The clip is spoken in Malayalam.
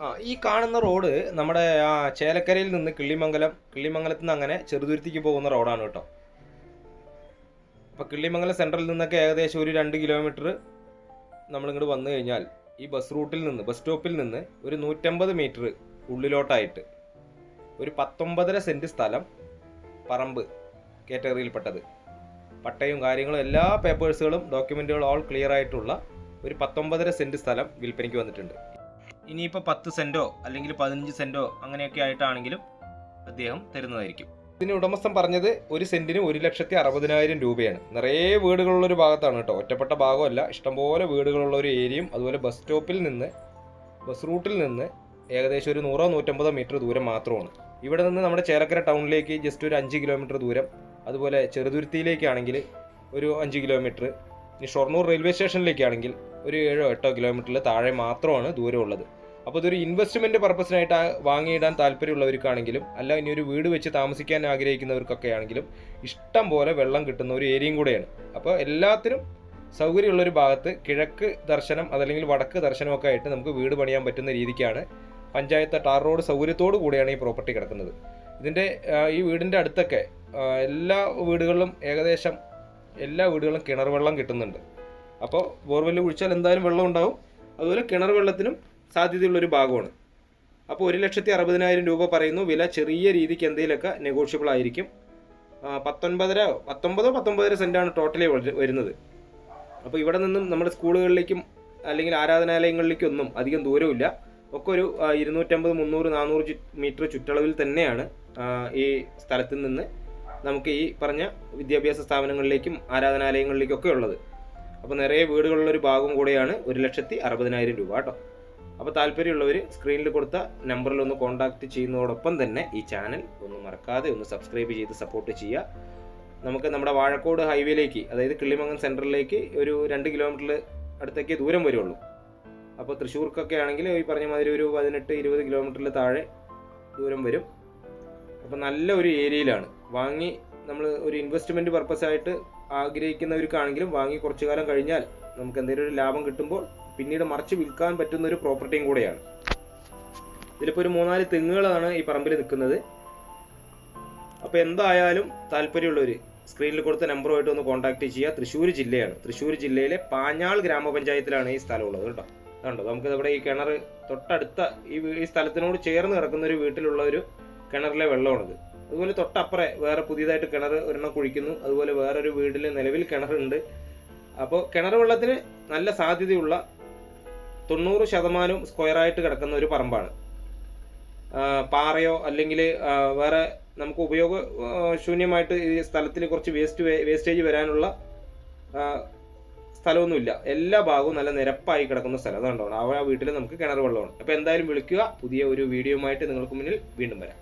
ആ ഈ കാണുന്ന റോഡ് നമ്മുടെ ആ ചേലക്കരയിൽ നിന്ന് കിള്ളിമംഗലം കിള്ളിമംഗലത്ത് നിന്ന് അങ്ങനെ ചെറുതുരുത്തിക്ക് പോകുന്ന റോഡാണ് കേട്ടോ. അപ്പോൾ കിള്ളിമംഗലം സെൻട്രലിൽ നിന്നൊക്കെ ഏകദേശം ഒരു രണ്ട് കിലോമീറ്റർ നമ്മളിങ്ങോട്ട് വന്നു കഴിഞ്ഞാൽ ഈ ബസ് റൂട്ടിൽ നിന്ന് ബസ് സ്റ്റോപ്പിൽ നിന്ന് ഒരു നൂറ്റമ്പത് മീറ്റർ ഉള്ളിലോട്ടായിട്ട് ഒരു പത്തൊമ്പതര സെന്റ് സ്ഥലം പറമ്പ് കാറ്റഗറിയിൽപ്പെട്ടത്. പട്ടയും കാര്യങ്ങളും എല്ലാ പേപ്പേഴ്സുകളും ഡോക്യുമെന്റുകളും ഓൾ ക്ലിയർ ആയിട്ടുള്ള ഒരു പത്തൊമ്പതര സെന്റ് സ്ഥലം വിൽപ്പനയ്ക്ക് വന്നിട്ടുണ്ട്. ഇനിയിപ്പോൾ പത്ത് സെന്റോ അല്ലെങ്കിൽ പതിനഞ്ച് സെന്റോ അങ്ങനെയൊക്കെ ആയിട്ടാണെങ്കിലും അദ്ദേഹം തരുന്നതായിരിക്കും. ഇതിന് ഉടമസ്ഥൻ പറഞ്ഞത് ഒരു സെന്റിന് ഒരു ലക്ഷത്തി അറുപതിനായിരം രൂപയാണ്. നിറയെ വീടുകളുള്ള ഒരു ഭാഗത്താണ് കേട്ടോ. ഒറ്റപ്പെട്ട ഭാഗമല്ല. ഇഷ്ടംപോലെ വീടുകളുള്ള ഒരു ഏരിയയും അതുപോലെ ബസ് സ്റ്റോപ്പിൽ നിന്ന് ബസ് റൂട്ടിൽ നിന്ന് ഏകദേശം ഒരു നൂറോ നൂറ്റമ്പതോ മീറ്റർ ദൂരം മാത്രമാണ്. ഇവിടെ നിന്ന് നമ്മുടെ ചേലക്കര ടൗണിലേക്ക് ജസ്റ്റ് ഒരു അഞ്ച് കിലോമീറ്റർ ദൂരം അതുപോലെ ചെറുതുരുത്തിയിലേക്കാണെങ്കിൽ ഒരു അഞ്ച് കിലോമീറ്റർ ഇനി ഷൊർണൂർ റെയിൽവേ സ്റ്റേഷനിലേക്കാണെങ്കിൽ ഒരു ഏഴോ എട്ടോ കിലോമീറ്ററിൽ താഴെ മാത്രമാണ് ദൂരമുള്ളത്. അപ്പോൾ ഇതൊരു ഇൻവെസ്റ്റ്മെന്റ് പർപ്പസിനായിട്ട് വാങ്ങിയിടാൻ താല്പര്യമുള്ളവർക്കാണെങ്കിലും അല്ല ഇനി ഒരു വീട് വെച്ച് താമസിക്കാൻ ആഗ്രഹിക്കുന്നവർക്കൊക്കെ ആണെങ്കിലും ഇഷ്ടം പോലെ വെള്ളം കിട്ടുന്ന ഒരു ഏരിയയും കൂടെയാണ്. അപ്പോൾ എല്ലാത്തിനും സൗകര്യമുള്ളൊരു ഭാഗത്ത് കിഴക്ക് ദർശനം അതല്ലെങ്കിൽ വടക്ക് ദർശനമൊക്കെ ആയിട്ട് നമുക്ക് വീട് പണിയാൻ പറ്റുന്ന രീതിക്കാണ് പഞ്ചായത്ത് ടാർ റോഡ് സൗകര്യത്തോടു കൂടിയാണ് ഈ പ്രോപ്പർട്ടി കിടക്കുന്നത്. ഇതിന്റെ ഈ വീടിന്റെ അടുത്തൊക്കെ എല്ലാ വീടുകളിലും ഏകദേശം എല്ലാ വീടുകളും കിണർ വെള്ളം കിട്ടുന്നുണ്ട്. അപ്പോൾ ബോർവെൽ കുഴിച്ചാൽ എന്തായാലും വെള്ളം ഉണ്ടാവും. അതുപോലെ കിണർ വെള്ളത്തിനും സാധ്യതയുള്ളൊരു ഭാഗമാണ്. അപ്പോൾ ഒരു ലക്ഷത്തി അറുപതിനായിരം രൂപ പറയുന്നു. വില ചെറിയ രീതിക്ക് എന്തെങ്കിലുമൊക്കെ നെഗോഷ്യബിൾ ആയിരിക്കും. പത്തൊൻപതര പത്തൊമ്പതോ പത്തൊമ്പതര സെന്റാണ് ടോട്ടലി വരുന്നത്. അപ്പോൾ ഇവിടെ നിന്നും നമ്മുടെ സ്കൂളുകളിലേക്കും അല്ലെങ്കിൽ ആരാധനാലയങ്ങളിലേക്കും ഒന്നും അധികം ദൂരമില്ല ഒക്കെ ഒരു ഇരുന്നൂറ്റമ്പത് മുന്നൂറ് നാനൂറ് മീറ്റർ ചുറ്റളവിൽ തന്നെയാണ് ഈ സ്ഥലത്ത് നിന്ന് നമുക്ക് ഈ പറഞ്ഞ വിദ്യാഭ്യാസ സ്ഥാപനങ്ങളിലേക്കും ആരാധനാലയങ്ങളിലേക്കും ഒക്കെ ഉള്ളത്. അപ്പോൾ നിറയെ വീടുകളുള്ളൊരു ഭാഗം കൂടെയാണ് ഒരു ലക്ഷത്തി അറുപതിനായിരം രൂപ കേട്ടോ. അപ്പോൾ താല്പര്യമുള്ളവർ സ്ക്രീനിൽ കൊടുത്ത നമ്പറിൽ ഒന്ന് കോൺടാക്റ്റ് ചെയ്യുന്നതോടൊപ്പം തന്നെ ഈ ചാനൽ ഒന്ന് മറക്കാതെ ഒന്ന് സബ്സ്ക്രൈബ് ചെയ്ത് സപ്പോർട്ട് ചെയ്യുക. നമുക്ക് നമ്മുടെ വാഴക്കോട് ഹൈവേയിലേക്ക് അതായത് കിള്ളിമംഗൻ സെന്ററിലേക്ക് ഒരു രണ്ട് കിലോമീറ്ററിൽ അടുത്തേക്ക് ദൂരം വരുള്ളൂ. അപ്പോൾ തൃശ്ശൂർക്കൊക്കെ ആണെങ്കിൽ ഈ പറഞ്ഞ മാതിരി ഒരു പതിനെട്ട് ഇരുപത് കിലോമീറ്ററിൽ താഴെ ദൂരം വരും. അപ്പോൾ നല്ല ഒരു ഏരിയയിലാണ്. വാങ്ങി നമ്മൾ ഒരു ഇൻവെസ്റ്റ്മെന്റ് പർപ്പസ് ആയിട്ട് ആഗ്രഹിക്കുന്നവർക്കാണെങ്കിലും വാങ്ങി കുറച്ചു കാലം കഴിഞ്ഞാൽ നമുക്ക് എന്തെങ്കിലും ഒരു ലാഭം കിട്ടുമ്പോൾ പിന്നീട് മറിച്ച് വിൽക്കാൻ പറ്റുന്ന ഒരു പ്രോപ്പർട്ടിയും കൂടെയാണ്. ഇതിലിപ്പോൾ ഒരു മൂന്നാൽ തെങ്ങുകളാണ് ഈ പറമ്പിൽ നിൽക്കുന്നത്. അപ്പോൾ എന്തായാലും താല്പര്യമുള്ളവർ സ്ക്രീനിൽ കൊടുത്ത നമ്പറുമായിട്ട് ഒന്ന് കോൺടാക്ട് ചെയ്യുക. തൃശ്ശൂർ ജില്ലയാണ്. തൃശ്ശൂർ ജില്ലയിലെ പാഞ്ഞാൾ ഗ്രാമപഞ്ചായത്തിലാണ് ഈ സ്ഥലമുള്ളത് കേട്ടോ. അതുണ്ടോ നമുക്ക് ഇവിടെ ഈ കിണർ തൊട്ടടുത്ത ഈ സ്ഥലത്തിനോട് ചേർന്ന് കിടക്കുന്ന ഒരു വീട്ടിലുള്ള ഒരു കിണറിലെ വെള്ളമാണിത്. അതുപോലെ തൊട്ടപ്പുറേ വേറെ പുതിയതായിട്ട് കിണർ ഒരെണ്ണം കുഴിക്കുന്നു. അതുപോലെ വേറൊരു വീട്ടിൽ നിലവിൽ കിണറുണ്ട്. അപ്പോൾ കിണർ വെള്ളത്തിന് നല്ല സാധ്യതയുള്ള തൊണ്ണൂറ് ശതമാനവും സ്ക്വയറായിട്ട് കിടക്കുന്ന ഒരു പറമ്പാണ്. പാറയോ അല്ലെങ്കിൽ വേറെ നമുക്ക് ഉപയോഗ ശൂന്യമായിട്ട് ഈ സ്ഥലത്തിൽ കുറച്ച് വേസ്റ്റ് വേസ്റ്റേജ് വരാനുള്ള സ്ഥലമൊന്നുമില്ല. എല്ലാ ഭാഗവും നല്ല നിരപ്പായി കിടക്കുന്ന സ്ഥലം. അതുകൊണ്ടാണ് ആ വീട്ടിൽ നമുക്ക് കിണർ വെള്ളമാണ്. അപ്പോൾ എന്തായാലും വിളിക്കുക. പുതിയ ഒരു വീഡിയോയുമായിട്ട് നിങ്ങൾക്ക് മുന്നിൽ വീണ്ടും വരാം.